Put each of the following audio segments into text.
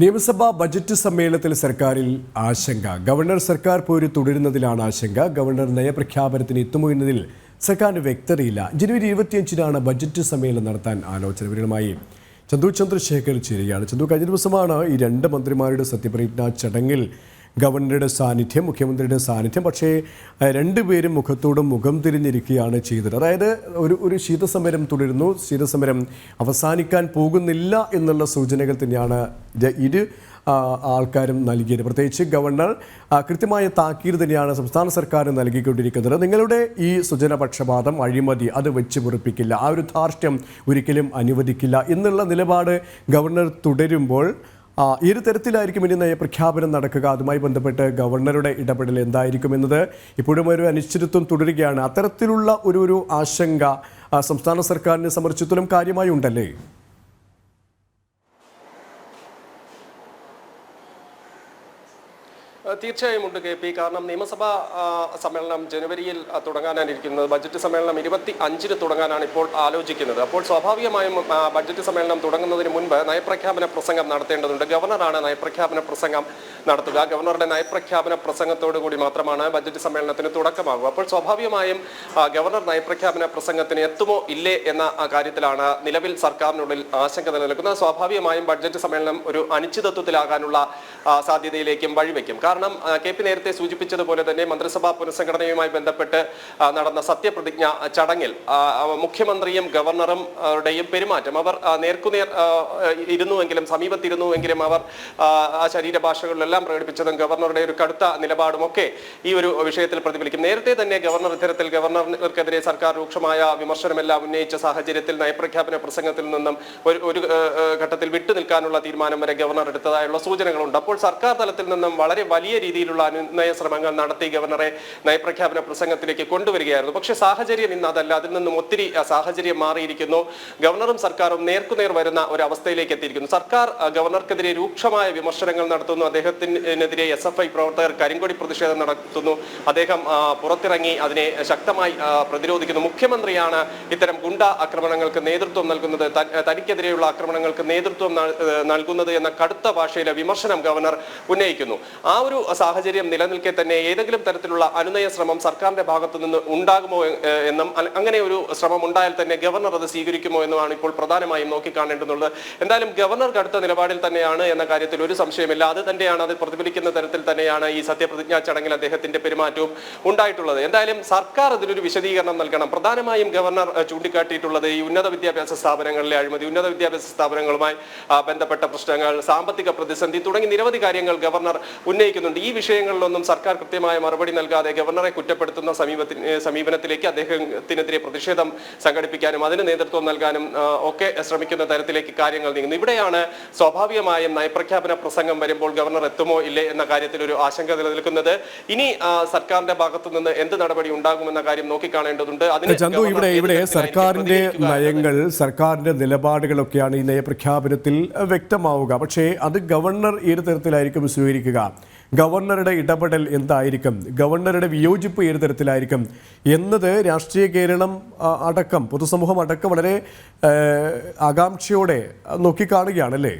നിയമസഭാ ബജറ്റ് സമ്മേളനത്തിൽ സർക്കാരിൽ ആശങ്ക. ഗവർണർ സർക്കാർ പോര് തുടരുന്നതിലാണ് ആശങ്ക. ഗവർണർ നയപ്രഖ്യാപനത്തിന് എത്തുമോ എന്നതിൽ സർക്കാരിന് വ്യക്തതയില്ല. ജനുവരി ഇരുപത്തിയഞ്ചിനാണ് ബജറ്റ് സമ്മേളനം നടത്താൻ ആലോചന വിവരമായി ചന്തു ചന്ദ്രശേഖർ ചേരുകയാണ്. ചന്തു കഴിഞ്ഞ ദിവസമാണ് ഈ രണ്ട് മന്ത്രിമാരുടെ സത്യപ്രതിജ്ഞാ ചടങ്ങിൽ ഗവർണറുടെ സാന്നിധ്യം മുഖ്യമന്ത്രിയുടെ സാന്നിധ്യം. പക്ഷേ രണ്ടുപേരും മുഖത്തോട് മുഖം തിരിഞ്ഞിരിക്കുകയാണ് ചെയ്തത്. അതായത് ഒരു ഒരു ശീതസമരം തുടരുന്നു. ശീതസമരം അവസാനിക്കാൻ പോകുന്നില്ല എന്നുള്ള സൂചനകൾ തന്നെയാണ് ഇരു ആൾക്കാരും നൽകിയത്. പ്രത്യേകിച്ച് ഗവർണർ കൃത്യമായ താക്കീത് തന്നെയാണ് സംസ്ഥാന സർക്കാർ നൽകിക്കൊണ്ടിരിക്കുന്നത്. നിങ്ങളുടെ ഈ സുജനപക്ഷപാതം അഴിമതി അത് വെച്ച് പൊറിപ്പിക്കില്ല. ആ ഒരു ധാർഷ്ട്യം ഒരിക്കലും അനുവദിക്കില്ല എന്നുള്ള നിലപാട് ഗവർണർ തുടരുമ്പോൾ ഏത് തരത്തിലായിരിക്കും ഇനി നയപ്രഖ്യാപനം നടക്കുക. അതുമായി ബന്ധപ്പെട്ട് ഗവർണറുടെ ഇടപെടൽ എന്തായിരിക്കും എന്നത് ഇപ്പോഴും ഒരു അനിശ്ചിതത്വം തുടരുകയാണ്. അത്തരത്തിലുള്ള ഒരു ഒരു ആശങ്ക സംസ്ഥാന സർക്കാരിനെ സംബന്ധിച്ചിടത്തോളം കാര്യമായി ഉണ്ടല്ലേ തീർച്ചയായും ഉണ്ട് കെ പി. കാരണം നിയമസഭാ സമ്മേളനം ജനുവരിയിൽ തുടങ്ങാനാണ് ഇരിക്കുന്നത് ബജറ്റ് സമ്മേളനം ഇരുപത്തി അഞ്ചിന് തുടങ്ങാനാണ് ഇപ്പോൾ ആലോചിക്കുന്നത്. അപ്പോൾ സ്വാഭാവികമായും ബജറ്റ് സമ്മേളനം തുടങ്ങുന്നതിന് മുൻപ് നയപ്രഖ്യാപന പ്രസംഗം നടത്തേണ്ടതുണ്ട്. ഗവർണറാണ് നയപ്രഖ്യാപന പ്രസംഗം നടത്തുക. ഗവർണറുടെ നയപ്രഖ്യാപന പ്രസംഗത്തോടു കൂടി മാത്രമാണ് ബജറ്റ് സമ്മേളനത്തിന് തുടക്കമാകുക അപ്പോൾ സ്വാഭാവികമായും ഗവർണർ നയപ്രഖ്യാപന പ്രസംഗത്തിന് എത്തുമോ ഇല്ലേ എന്ന കാര്യത്തിലാണ് നിലവിൽ സർക്കാരിനുള്ളിൽ ആശങ്ക നിലനിൽക്കുന്നത്. സ്വാഭാവികമായും ബഡ്ജറ്റ് സമ്മേളനം ഒരു അനിശ്ചിതത്വത്തിലാകാനുള്ള സാധ്യതയിലേക്കും വഴിവെക്കും. കാരണം കെ പി നേരത്തെ സൂചിപ്പിച്ചതുപോലെ തന്നെ മന്ത്രിസഭാ പുനഃസംഘടനയുമായി ബന്ധപ്പെട്ട് നടന്ന സത്യപ്രതിജ്ഞ ചടങ്ങിൽ മുഖ്യമന്ത്രിയും ഗവർണറും പെരുമാറ്റം അവർ നേർക്കുനേർ ഇരുന്നുവെങ്കിലും സമീപത്തിരുന്നുവെങ്കിലും അവർ ശരീരഭാഷകളിലെല്ലാം പ്രകടിപ്പിച്ചതും ഗവർണറുടെ ഒരു കടുത്ത നിലപാടും ഒക്കെ ഈ ഒരു വിഷയത്തിൽ പ്രതിഫലിക്കും. നേരത്തെ തന്നെ ഗവർണർ ഇത്തരത്തിൽ ഗവർണർക്കെതിരെ സർക്കാർ രൂക്ഷമായ വിമർശനമെല്ലാം ഉന്നയിച്ച സാഹചര്യത്തിൽ നയപ്രഖ്യാപന പ്രസംഗത്തിൽ നിന്നും ഒരു ഒരു ഘട്ടത്തിൽ വിട്ടു വിട്ടുനിൽക്കാനുള്ള തീരുമാനം വരെ ഗവർണർ എടുത്തതായുള്ള സൂചനകളുണ്ട്. അപ്പോൾ സർക്കാർ തലത്തിൽ നിന്നും വളരെ വലിയ രീതിയിലുള്ള അനുനയ ശ്രമങ്ങൾ നടത്തി ഗവർണറെ നയപ്രഖ്യാപന പ്രസംഗത്തിലേക്ക് കൊണ്ടുവരികയായിരുന്നു. പക്ഷെ സാഹചര്യം ഇന്ന് അതല്ല. അതിൽ നിന്നും ഒത്തിരി സാഹചര്യം മാറിയിരിക്കുന്നു. ഗവർണറും സർക്കാരും നേർക്കുനേർ വരുന്ന ഒരു അവസ്ഥയിലേക്ക് എത്തിയിരിക്കുന്നു. സർക്കാർ ഗവർണർക്കെതിരെ രൂക്ഷമായ വിമർശനങ്ങൾ നടത്തുന്നു. അദ്ദേഹത്തിനെതിരെ എസ് എഫ് ഐ പ്രവർത്തകർ കരിങ്കൊടി പ്രതിഷേധം നടത്തുന്നു. അദ്ദേഹം പുറത്തിറങ്ങി അതിനെ ശക്തമായി പ്രതിരോധിക്കുന്നു. മുഖ്യമന്ത്രിയാണ് ഇത്തരം ഗുണ്ട ആക്രമണങ്ങൾക്ക് നേതൃത്വം നൽകുന്നത്. തനിക്കെതിരെയുള്ള ആക്രമണങ്ങൾക്ക് നേതൃത്വം നൽ- നൽകുന്നത് എന്ന കടുത്ത ഭാഷയിലെ വിമർശനം ഗവർണർ ഉന്നയിക്കുന്നു. ആ ഒരു സാഹചര്യം നിലനിൽക്കെ തന്നെ ഏതെങ്കിലും തരത്തിലുള്ള അനുനയ ശ്രമം സർക്കാരിന്റെ ഭാഗത്തു നിന്ന് ഉണ്ടാകുമോ എന്നും അങ്ങനെ ഒരു ശ്രമം ഉണ്ടായാൽ തന്നെ ഗവർണർ അത് സ്വീകരിക്കുമോ എന്നുമാണ് ഇപ്പോൾ പ്രധാനമായും നോക്കിക്കാണേണ്ടതുള്ളത് എന്തായാലും ഗവർണർ കടുത്ത നിലപാടിൽ തന്നെയാണ് എന്ന കാര്യത്തിൽ ഒരു സംശയമില്ല. അത് തന്നെയാണ് അത് പ്രതിഫലിക്കുന്ന തരത്തിൽ തന്നെയാണ് ഈ സത്യപ്രതിജ്ഞാ ചടങ്ങിൽ അദ്ദേഹത്തിന്റെ പെരുമാറ്റവും ഉണ്ടായിട്ടുള്ളത്. എന്തായാലും സർക്കാർ അതിനൊരു വിശദീകരണം നൽകണം. പ്രധാനമായും ഗവർണർ ചൂണ്ടിക്കാട്ടിയിട്ടുള്ളത് ഈ ഉന്നത വിദ്യാഭ്യാസ സ്ഥാപനങ്ങളിലെ അഴിമതി ഉന്നത വിദ്യാഭ്യാസ സ്ഥാപനങ്ങളുമായി ബന്ധപ്പെട്ട പ്രശ്നങ്ങൾ സാമ്പത്തിക പ്രതിസന്ധി തുടങ്ങി നിരവധി കാര്യങ്ങൾ ഗവർണർ ഉന്നയിക്കുന്നുണ്ട് ഈ വിഷയങ്ങളിലൊന്നും സർക്കാർ കൃത്യമായ മറുപടി നൽകാതെ ഗവർണറെ കുറ്റപ്പെടുത്തുന്ന സമീപത്തിന് സമീപനത്തിലേക്ക് അദ്ദേഹത്തിനെതിരെ പ്രതിഷേധം സംഘടിപ്പിക്കാനും അതിന് നേതൃത്വം നൽകാനും ഒക്കെ ശ്രമിക്കുന്ന തരത്തിലേക്ക് കാര്യങ്ങൾ നീങ്ങുന്നു. ഇവിടെയാണ് സ്വാഭാവികമായും നയപ്രഖ്യാപന പ്രസംഗം വരുമ്പോൾ ഗവർണർ എത്തുമോ ഇല്ലേ എന്ന കാര്യത്തിൽ ഒരു ആശങ്ക നിലനിൽക്കുന്നത്. ഇനി സർക്കാരിന്റെ ഭാഗത്തു നിന്ന് എന്ത് നടപടി ഉണ്ടാകുമെന്ന കാര്യം നോക്കിക്കാണേണ്ടതുണ്ട്. അതിന് ചന്തു ഇവിടെ ഇവിടെ സർക്കാരിന്റെ നയങ്ങൾ സർക്കാരിന്റെ നിലപാടുകളൊക്കെയാണ് ഈ നയപ്രഖ്യാപനത്തിൽ വ്യക്തമാവുക. പക്ഷേ അത് ഗവർണർ ഏത് തരത്തിലായിരിക്കും സ്വീകരിക്കുക? ഗവർണറുടെ ഇടപെടൽ എന്തായിരിക്കും? ഗവർണറുടെ വിയോജിപ്പ് ഏത് തരത്തിലായിരിക്കും എന്നത് രാഷ്ട്രീയ കേരളം അടക്കം പൊതുസമൂഹം അടക്കം വളരെ ആകാംക്ഷയോടെ നോക്കിക്കാണുകയാണല്ലേ?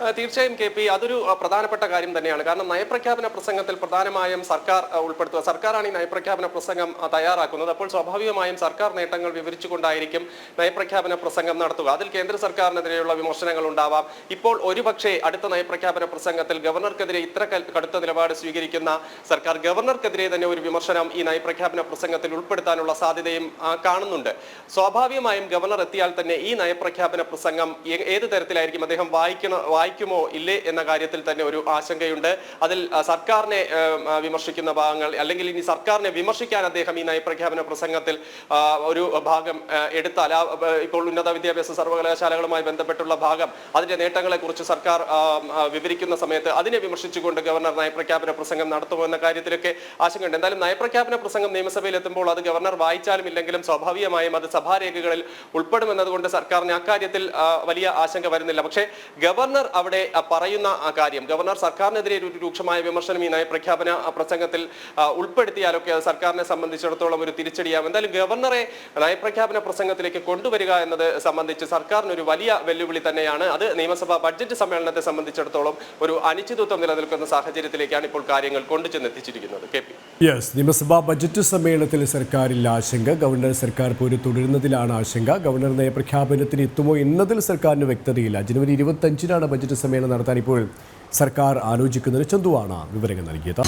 തീർച്ചയായും കെ പി. അതൊരു പ്രധാനപ്പെട്ട കാര്യം തന്നെയാണ്. കാരണം നയപ്രഖ്യാപന പ്രസംഗത്തിൽ പ്രധാനമായും സർക്കാർ ഉൾപ്പെടുത്തുക. സർക്കാരാണ് ഈ നയപ്രഖ്യാപന പ്രസംഗം തയ്യാറാക്കുന്നത്. അപ്പോൾ സ്വാഭാവികമായും സർക്കാർ നേട്ടങ്ങൾ വിവരിച്ചുകൊണ്ടായിരിക്കും നയപ്രഖ്യാപന പ്രസംഗം നടത്തുക. അതിൽ കേന്ദ്ര സർക്കാരിനെതിരെയുള്ള വിമർശനങ്ങൾ ഉണ്ടാവാം. ഇപ്പോൾ ഒരുപക്ഷെ അടുത്ത നയപ്രഖ്യാപന പ്രസംഗത്തിൽ ഗവർണർക്കെതിരെ ഇത്ര കടുത്ത നിലപാട് സ്വീകരിക്കുന്ന സർക്കാർ ഗവർണർക്കെതിരെ തന്നെ ഒരു വിമർശനം ഈ നയപ്രഖ്യാപന പ്രസംഗത്തിൽ ഉൾപ്പെടുത്താനുള്ള സാധ്യതയും കാണുന്നുണ്ട്. സ്വാഭാവികമായും ഗവർണർ എത്തിയാൽ തന്നെ ഈ നയപ്രഖ്യാപന പ്രസംഗം ഏത് തരത്തിലായിരിക്കും അദ്ദേഹം വായിക്കണ വായിക്കുമോ ഇല്ലേ എന്ന കാര്യത്തിൽ തന്നെ ഒരു ആശങ്കയുണ്ട്. അതിൽ സർക്കാരിനെ വിമർശിക്കുന്ന ഭാഗങ്ങൾ അല്ലെങ്കിൽ ഇനി സർക്കാരിനെ വിമർശിക്കാൻ അദ്ദേഹം ഈ നയപ്രഖ്യാപന പ്രസംഗത്തിൽ ഒരു ഭാഗം എടുത്താൽ ആ, ഇപ്പോൾ ഉന്നത വിദ്യാഭ്യാസ സർവകലാശാലകളുമായി ബന്ധപ്പെട്ടുള്ള ഭാഗം അതിന്റെ നേട്ടങ്ങളെ കുറിച്ച് സർക്കാർ വിവരിക്കുന്ന സമയത്ത് അതിനെ വിമർശിച്ചുകൊണ്ട് ഗവർണർ നയപ്രഖ്യാപന പ്രസംഗം നടത്തുമോ എന്ന കാര്യത്തിലൊക്കെ ആശങ്കയുണ്ട്. എന്തായാലും നയപ്രഖ്യാപന പ്രസംഗം നിയമസഭയിൽ എത്തുമ്പോൾ അത് ഗവർണർ വായിച്ചാലും ഇല്ലെങ്കിലും സ്വാഭാവികമായും അത് സഭാരേഖകളിൽ ഉൾപ്പെടുമെന്നതുകൊണ്ട് സർക്കാരിന് അക്കാര്യത്തിൽ വലിയ ആശങ്ക വരുന്നില്ല. പക്ഷേ ഗവർണർ അവിടെ പറയുന്ന കാര്യം. ഗവർണർ സർക്കാരിനെതിരെ ഒരു രൂക്ഷമായ വിമർശനം ഈ നയപ്രഖ്യാപന പ്രസംഗത്തിൽ ഉൾപ്പെടുത്തിയാലൊക്കെ അത് സർക്കാരിനെ സംബന്ധിച്ചിടത്തോളം ഒരു തിരിച്ചടിയാവും. എന്തായാലും ഗവർണറെ നയപ്രഖ്യാപന പ്രസംഗത്തിലേക്ക് കൊണ്ടുവരിക എന്നത് സംബന്ധിച്ച് സർക്കാരിന് ഒരു വലിയ വെല്ലുവിളി തന്നെയാണ്. അത് നിയമസഭാ ബഡ്ജറ്റ് സമ്മേളനത്തെ സംബന്ധിച്ചിടത്തോളം ഒരു അനിശ്ചിതത്വം നിലനിൽക്കുന്ന സാഹചര്യത്തിലേക്കാണ് ഇപ്പോൾ കാര്യങ്ങൾ കൊണ്ടുചെന്നെത്തിച്ചിരിക്കുന്നത് കെ. പി. യെസ് നിയമസഭാ ബജറ്റ് സമ്മേളനത്തിൽ സർക്കാരിൽ ആശങ്ക ഗവർണർ സർക്കാർ പോര് തുടരുന്നതിലാണ് ആശങ്ക. ഗവർണർ നയപ്രഖ്യാപനത്തിന് എത്തുമോ എന്നതിൽ സർക്കാരിന് വ്യക്തതയില്ല. ജനുവരി ഇരുപത്തഞ്ചിനാണ് ബജറ്റ് സമ്മേളനം നടത്താൻ ഇപ്പോൾ സർക്കാർ ആലോചിക്കുന്നതിന് ചന്തുവാണ് വിവരങ്ങൾ നൽകിയത്.